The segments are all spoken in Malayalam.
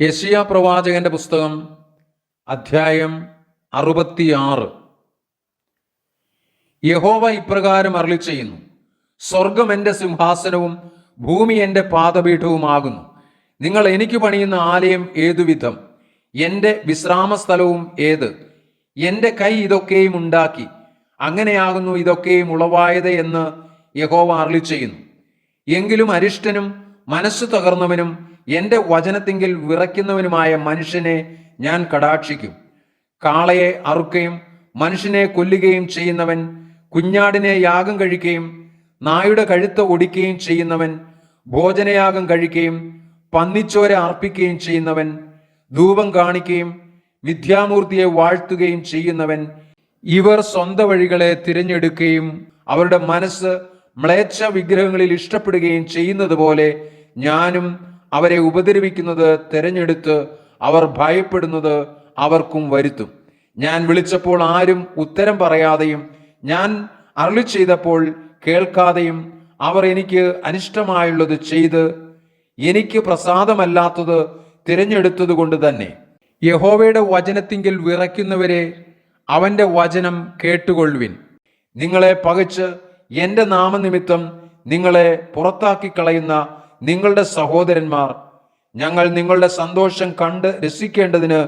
യശിയ പ്രവാചകന്റെ പുസ്തകം അധ്യായം അറുപത്തിയാറ്. യഹോവ ഇപ്രകാരം അരളി ചെയ്യുന്നു. സ്വർഗം എന്റെ സിംഹാസനവും ഭൂമി എന്റെ പാദപീഠവുമാകുന്നു. നിങ്ങൾ എനിക്ക് പണിയുന്ന ആലയം ഏതുവിധം? എന്റെ വിശ്രാമസ്ഥലവും ഏത്? എന്റെ കൈ ഇതൊക്കെയും ഉണ്ടാക്കി. അങ്ങനെയാകുന്നു ഇതൊക്കെയും ഉളവായത് എന്ന് യഹോവ അരളി ചെയ്യുന്നു. എങ്കിലും അരിഷ്ടനും മനസ്സു തകർന്നവനും എന്റെ വചനത്തിങ്കിൽ വിറയ്ക്കുന്നവനുമായ മനുഷ്യനെ ഞാൻ കടാക്ഷിക്കും. കാളയെ അറുക്കുകയും മനുഷ്യനെ കൊല്ലുകയും ചെയ്യുന്നവൻ കുഞ്ഞാടിനെ യാഗം കഴിക്കുകയും നായുടെ കഴുത്ത് ഒടിക്കുകയും ചെയ്യുന്നവൻ ഭോജനയാഗം കഴിക്കുകയും പന്നിച്ചോര അർപ്പിക്കുകയും ചെയ്യുന്നവൻ ധൂപം കാണിക്കുകയും വിദ്യാമൂർത്തിയെ വാഴ്ത്തുകയും ചെയ്യുന്നവൻ ഇവർ സ്വന്തം വഴികളെ തിരഞ്ഞെടുക്കുകയും അവരുടെ മനസ്സ് മ്ലേച്ഛ വിഗ്രഹങ്ങളിൽ ഇഷ്ടപ്പെടുകയും ചെയ്യുന്നത് പോലെ ഞാനും അവരെ ഉപദ്രവിക്കുന്നത് തിരഞ്ഞെടുത്ത് അവർ ഭയപ്പെടുന്നത് അവർക്കും വരുത്തും. ഞാൻ വിളിച്ചപ്പോൾ ആരും ഉത്തരം പറയാതെയും ഞാൻ അരളി ചെയ്തപ്പോൾ കേൾക്കാതെയും അവർ എനിക്ക് അനിഷ്ടമായുള്ളത് ചെയ്ത് എനിക്ക് പ്രസാദമല്ലാത്തത് തിരഞ്ഞെടുത്തത് കൊണ്ട് തന്നെ. യഹോവയുടെ വചനത്തിങ്കിൽ വിറയ്ക്കുന്നവരെ അവന്റെ വചനം കേട്ടുകൊള്ളുവിൻ. നിങ്ങളെ പകച്ച് എന്റെ നാമനിമിത്തം നിങ്ങളെ പുറത്താക്കി കളയുന്ന നിങ്ങളുടെ സഹോദരന്മാർ ഞങ്ങൾ നിങ്ങളുടെ സന്തോഷം കണ്ട് രസിക്കേണ്ടതിന്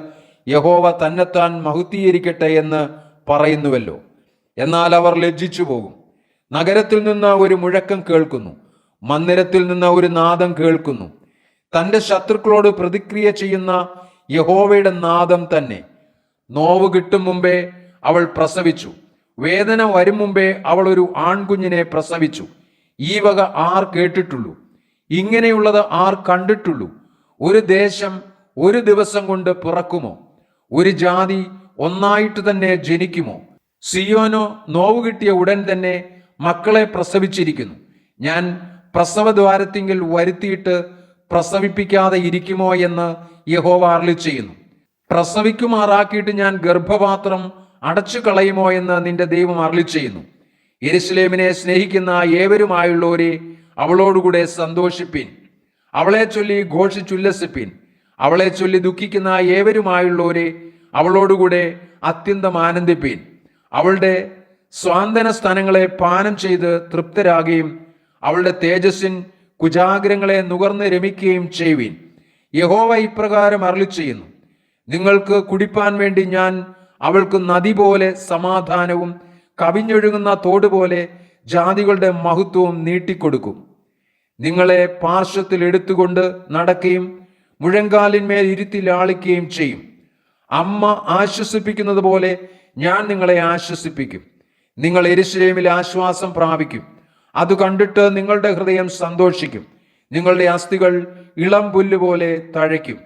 യഹോവ തന്നെത്താൻ മഹുദ്ധീകരിക്കട്ടെ എന്ന് പറയുന്നുവല്ലോ. എന്നാൽ അവർ ലജ്ജിച്ചു പോകും. നഗരത്തിൽ നിന്ന് ഒരു മുഴക്കം കേൾക്കുന്നു. മന്ദിരത്തിൽ നിന്ന് ഒരു നാദം കേൾക്കുന്നു. തന്റെ ശത്രുക്കളോട് പ്രതിക്രിയ ചെയ്യുന്ന യഹോവയുടെ നാദം തന്നെ. നോവ് കിട്ടും മുമ്പേ അവൾ പ്രസവിച്ചു. വേദന വരും മുമ്പേ അവൾ ഒരു ആൺകുഞ്ഞിനെ പ്രസവിച്ചു. ഈ വക ആർ കേട്ടിട്ടുള്ളൂ. ഇങ്ങനെയുള്ളത് ആർ കണ്ടിട്ടുള്ളൂ? ഒരു ദേശം ഒരു ദിവസം കൊണ്ട് പിറക്കുമോ? ഒരു ജാതി ഒന്നായിട്ട് തന്നെ ജനിക്കുമോ? സിയോനോ നോവ് കിട്ടിയ ഉടൻ തന്നെ മക്കളെ പ്രസവിച്ചിരിക്കുന്നു. ഞാൻ പ്രസവദ്വാരത്തിങ്കിൽ വരുത്തിയിട്ട് പ്രസവിപ്പിക്കാതെ ഇരിക്കുമോ എന്ന് യഹോവ ചെയ്യുന്നു. പ്രസവിക്കുമാറാക്കിയിട്ട് ഞാൻ ഗർഭപാത്രം അടച്ചു കളയുമോ എന്ന് നിന്റെ ദൈവം അരളി ചെയ്യുന്നു. എരുസലേമിനെ സ്നേഹിക്കുന്ന ഏവരുമായുള്ളവരെ അവളോടുകൂടെ സന്തോഷിപ്പിൻ. അവളെ ചൊല്ലി ഘോഷിച്ചുല്ലസിപ്പിൻ. അവളെ ചൊല്ലി ദുഃഖിക്കുന്ന ഏവരുമായുള്ളവരെ അവളോടുകൂടെ അത്യന്തം ആനന്ദിപ്പിൻ. അവളുടെ സ്വാന്തന സ്ഥാനങ്ങളെ പാനം ചെയ്ത് തൃപ്തരാകുകയും അവളുടെ തേജസ്സിൻ കുജാഗ്രങ്ങളെ നുകർന്ന് രമിക്കുകയും ചെയ്യുവിൻ. യഹോവ ഇപ്രകാരം അരളി ചെയ്യുന്നു നിങ്ങൾക്ക് കുടിപ്പാൻ വേണ്ടി ഞാൻ അവൾക്ക് നദി പോലെ സമാധാനവും കവിഞ്ഞൊഴുകുന്ന തോട് പോലെ ജാതികളുടെ മഹത്വവും നീട്ടിക്കൊടുക്കും. നിങ്ങളെ പാർശ്വത്തിൽ എടുത്തുകൊണ്ട് നടക്കുകയും മുഴങ്കാലിന്മേൽ ഇരുത്തി ലാളിക്കുകയും ചെയ്യും. അമ്മ ആശ്വസിപ്പിക്കുന്നത് പോലെ ഞാൻ നിങ്ങളെ ആശ്വസിപ്പിക്കും. നിങ്ങൾ എരിശ്രേമിൽ ആശ്വാസം പ്രാപിക്കും. അത് കണ്ടിട്ട് നിങ്ങളുടെ ഹൃദയം സന്തോഷിക്കും. നിങ്ങളുടെ അസ്ഥികൾ ഇളം പുല്ലുപോലെ തഴയ്ക്കും.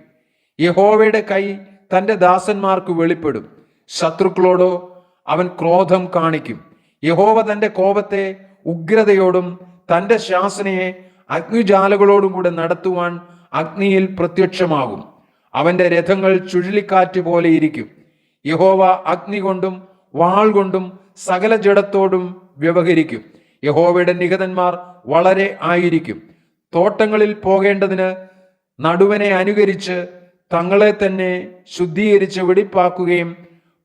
യഹോവയുടെ കൈ തന്റെ ദാസന്മാർക്ക് വെളിപ്പെടും. ശത്രുക്കളോടോ അവൻ ക്രോധം കാണിക്കും. യഹോവ തന്റെ കോപത്തെ ഉഗ്രതയോടും തന്റെ ശാസനയെ അഗ്നിജാലകളോടും കൂടെ നടത്തുവാൻ അഗ്നിയിൽ പ്രത്യക്ഷമാകും. അവന്റെ രഥങ്ങൾ ചുഴലിക്കാറ്റ് പോലെ ഇരിക്കും. യഹോവ അഗ്നി കൊണ്ടും വാൾ കൊണ്ടും സകല ജഡത്തോടും വ്യവഹരിക്കും. യഹോവയുടെ നിഹതന്മാർ വളരെ ആയിരിക്കും. തോട്ടങ്ങളിൽ പോകേണ്ടതിന് നടുവനെ അനുകരിച്ച് തങ്ങളെ തന്നെ ശുദ്ധീകരിച്ച് വെടിപ്പാക്കുകയും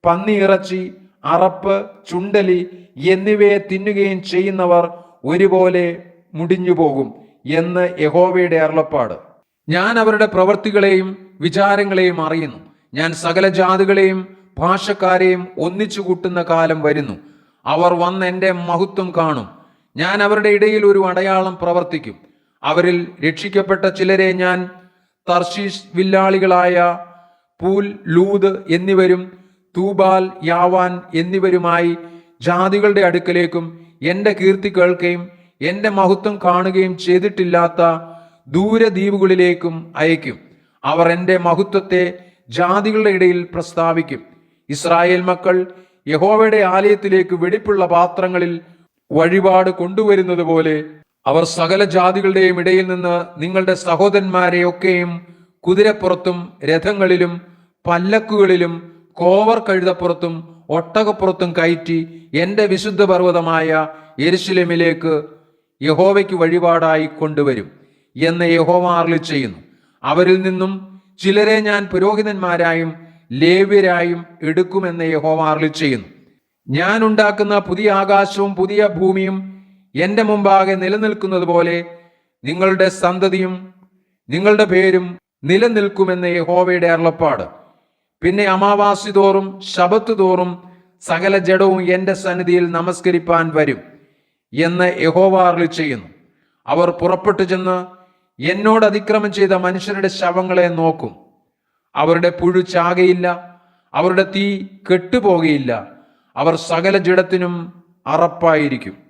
പന്നിയിറച്ചി അറപ്പ് ചുണ്ടലി എന്നിവയെ തിന്നുകയും ചെയ്യുന്നവർ ഒരുപോലെ മുടിഞ്ഞു പോകും എന്ന് യഹോവയുടെ അരുളപ്പാട്. ഞാൻ അവരുടെ പ്രവൃത്തികളെയും വിചാരങ്ങളെയും അറിയുന്നു. ഞാൻ സകല ജാതികളെയും ഭാഷക്കാരെയും ഒന്നിച്ചു കൂട്ടുന്ന കാലം വരുന്നു. അവർ വന്ന് എന്റെ മഹത്വം കാണും. ഞാൻ അവരുടെ ഇടയിൽ ഒരു അടയാളം പ്രവർത്തിക്കും. അവരിൽ രക്ഷിക്കപ്പെട്ട ചിലരെ ഞാൻ തർശീഷ് വില്ലാളികളായ പൂൽ ലൂത് എന്നിവരും തൂബാൽ യാവാൻ എന്നിവരുമായി ജാതികളുടെ അടുക്കലേക്കും എന്റെ കീർത്തി കേൾക്കുകയും എന്റെ മഹത്വം കാണുകയും ചെയ്തിട്ടില്ലാത്ത ദൂരദ്വീപുകളിലേക്കും അയക്കും അവർ എന്റെ മഹത്വത്തെ ജാതികളുടെ ഇടയിൽ പ്രസ്താവിക്കും. ഇസ്രായേൽ മക്കൾ യഹോവയുടെ ആലയത്തിലേക്ക് വെടിപ്പുള്ള പാത്രങ്ങളിൽ വഴിപാട് കൊണ്ടുവരുന്നത് പോലെ അവർ സകല ജാതികളുടെയും ഇടയിൽ നിന്ന് നിങ്ങളുടെ സഹോദരന്മാരെയൊക്കെയും കുതിരപ്പുറത്തും രഥങ്ങളിലും പല്ലക്കുകളിലും കോവർ കഴുതപ്പുറത്തും ഒട്ടകപ്പുറത്തും കയറ്റി എന്റെ വിശുദ്ധ പർവതമായ യെരുശലേമിലേക്ക് യഹോവയ്ക്ക് വഴിപാടായി കൊണ്ടുവരും എന്ന് യഹോവ ചെയ്യുന്നു. അവരിൽ നിന്നും ചിലരെ ഞാൻ പുരോഹിതന്മാരായും ലേവ്യരായും എടുക്കുമെന്ന് യഹോവ അരുളി ചെയ്യുന്നു. ഞാൻ ഉണ്ടാക്കുന്ന പുതിയ ആകാശവും പുതിയ ഭൂമിയും എന്റെ മുമ്പാകെ നിലനിൽക്കുന്നത് പോലെ നിങ്ങളുടെ സന്തതിയും നിങ്ങളുടെ പേരും നിലനിൽക്കുമെന്ന് യഹോവയുടെ അരുളപ്പാട്. പിന്നെ അമാവാസി തോറും ശബത്ത് തോറും സകല ജഡവും എന്റെ സന്നിധിയിൽ നമസ്കരിപ്പാൻ വരും. എന്ന് യഹോവ ചെയ്യുന്നു. അവർ പുറപ്പെട്ടു ചെന്ന് എന്നോട് അതിക്രമം ചെയ്ത മനുഷ്യരുടെ ശവങ്ങളെ നോക്കും. അവരുടെ പുഴു ചാകയില്ല അവരുടെ തീ കെട്ടുപോകയില്ല അവർ സകല ജഡത്തിനും അറപ്പായിരിക്കും.